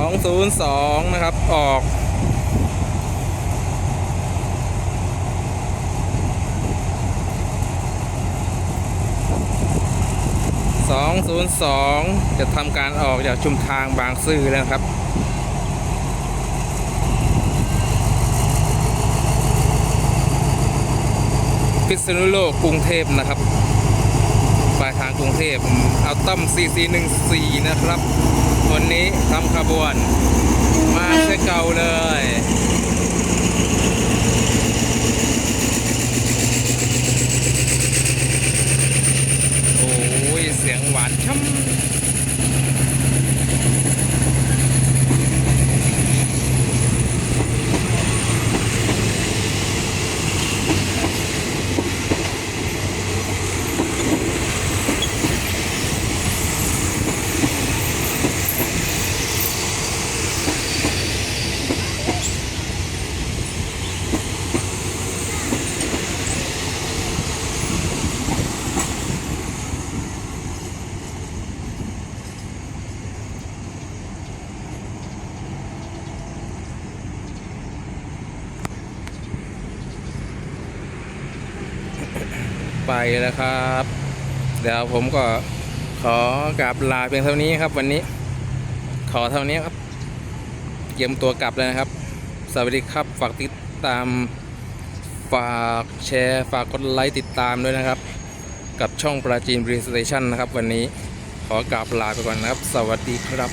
202 นะครับ ออก 202 จะทำการออกจากชุมทางบางซื่อแล้วครับพิษณุโลกกรุงเทพนะครับ ปลายทางกรุงเทพเอาต้ม CC14 นะครับ วันนี้ทำขบวน มาเช่เก่าเลยโอ้ยเสียงหวานช่ำ ไปแล้วครับ เดี๋ยวผมก็ขอกลับลาเพียงเท่านี้ครับ วันนี้ ขอเท่านี้ครับเตรียมตัวกลับเลยนะครับ สวัสดีครับ ฝากติดตาม ฝากแชร์ ฝากกดไลค์ติดตามด้วยนะครับ กับช่องปราจีนบริสเตชันนะครับ วันนี้ขอกลับลาไปก่อนนะครับ สวัสดีครับ